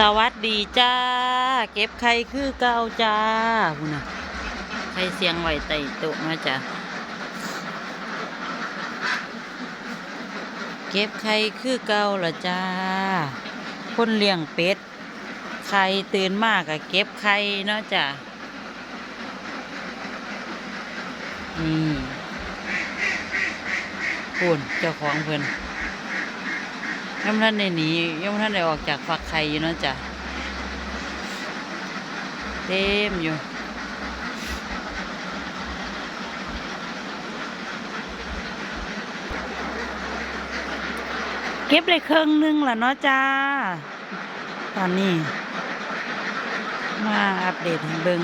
สวัสดีจ้า เก็บไข่คือเก่าจ้าคุณน่ะไข่เสียงไหวไต่โตุมาจ้ะเก็บไข่คือเก่าละจ้า คนเลี้ยงเป็ดไข่ตื่นมากอะเก็บไข่เนาะจ้ะนี่พูนเจ้าของเพิ่อน ยังท่านในหนียังท่านได้ออกจากฝักไข่อยู่เนาะจ้ะเต็มอยู่เก็บได้เครื่องหนึงแล้วเนาะจ้า ตอนนี้ มาอัปเดตให้เบิง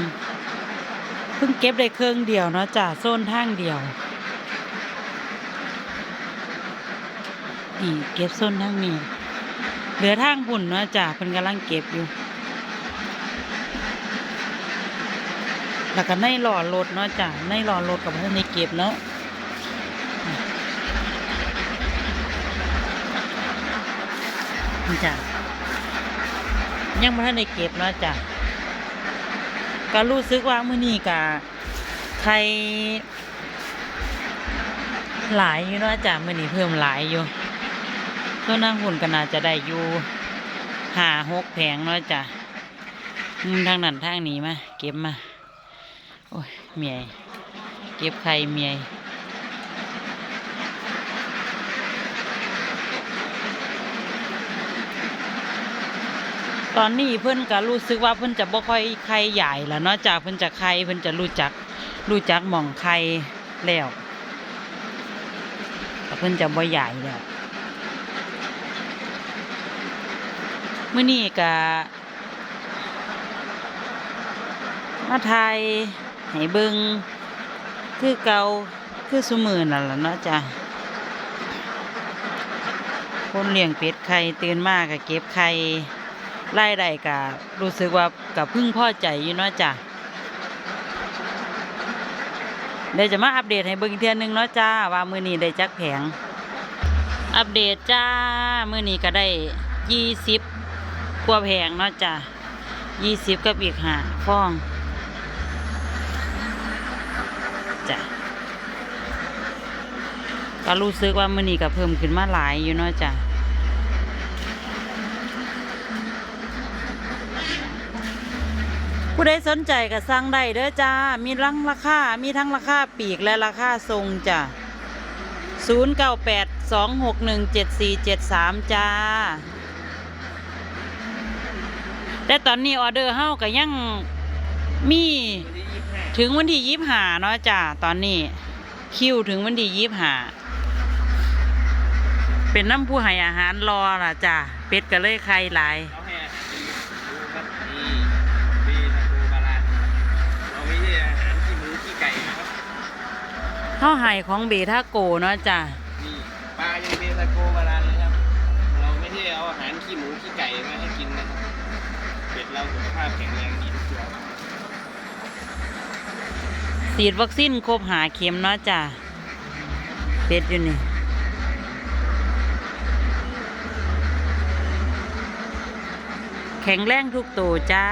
เพิ่งเก็บได้เครื่องเดียวเนาะจ้าโซนทางเดียว นี่เก็บส้นทางนี้เหลือทางหุ่นเนาะจ้ะเพิ่นกำลังเก็บอยู่ แล้วก็ในหล่อรถเนาะจ้ะในหล่อรถกับเพิ่นในเก็บเนาะนี่จ้ะยังไม่ทันได้เก็บเนาะจ้ะก็รู้สึกว่ามื้อนี้กะใครหลายอยู่เนาะจ้ะมื้อนี้เพิ่มหลายอยู่ ตัวนั่งหุ่นก็น่าจะได้อยู่หาหกแผงเนาะจ้ะอืมทางนั้นทางนี้มา เก็บมา โอ้ยเมียเก็บไข่เมียตอนนี้เพิ่อนก็รู้สึกว่าเพิ่อนจะบ่ค่อยไข่ใหญ่แล้วเนาะจ้ะเพิ่อนจะไข่เพิ่อนจะรู้จักรู้จักหม่องไข่แล้วแต่เพิ่อนจะบ่ใหญ่แล้ว มื่อนี้กะมาไทยให้เบิงคือเกาคือสมือนั่นล่ะเนาะจ้ะคนเลี้ยงเป็ดไข่ตื่นมากกะเก็บไข่ไล่ได้กะรู้สึกว่ากับพึ่งพ่อใจอยู่เนาะจ้ะเดี๋ยวจะมาอัปเดตให้เบิ่งอีกเทื่อนึงเนาะจ้าว่ามือนี้ได้จักแผง อัปเดตจ้ามือนี้ก็ได้ยี่สิบ วแพงเนาะจ้ะยี่สิบกับอีกห้าฟองจ้ะก็รู้สึกว่ามือนี้ก็เพิ่มขึ้นมาหลายอยู่เนาะจ้ะผู้ใดสนใจก็สั่งได้เด้อจ้า มีทั้งราคา มีทั้งราคาปีกและราคาทรงจ้ะศูนย์เก้าแปดสองหกหนึ่งเจ็ดสี่เจ็ดสามจ้า แต่ตอนนี้ออเดอร์เฮาก็ยังมีถึงวันที่ยี่หาเนาะจ้าตอนนี้ คิวถึงวันที่ยี่หาเป็นน้ำผู้ให้อาหารรอล่ะจ้าเป็ดก็เลยไข่หลายข้าหารดีดูครับดีดีตะกูบาลานเราไม่ได้อาหารขี้หมูขี้ไก่นะครับเฮาให้ของเบทาโกเนาะจ้านี่ปลายังเบตะโกบาลานเลยครับ เราไม่ได้เอาอาหารขี้หมูขี้ไก่มาให้กินนะครับ เป็ดเราสุขภาพแข็งแรงดีทุกตัวฉีดวัคซีนครบหาเข็มเนาะจ้าเป็ดอยู่นี่แข็งแรงทุกตัวจ้า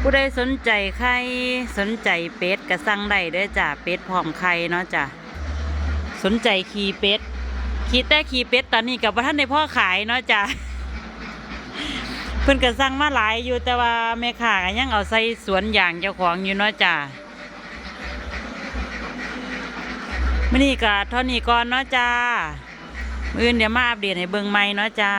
ผู้ใดสนใจไข่สนใจเป็ดก็สั่งได้ด้จ้าเป็ดพร้อมไข่เนาะจ้าสนใจขีเป็ดขีแต่ขีเป็ดตอนนี้กับท่านในพ่อขายเนาะจ้า พิ่นก็สั่งมาหลายอยู่แต่ว่าแม่ค้าก็ยังเอาใส่สวนอย่างเจ้าของอยู่เนาะจ้ามื่อนี้ก็เท่านี้ก่อนเนาะจ้า มื่ออื่นเดี๋ยวมาอัปเดตให้เบิ่งใหม่เนาะจ้า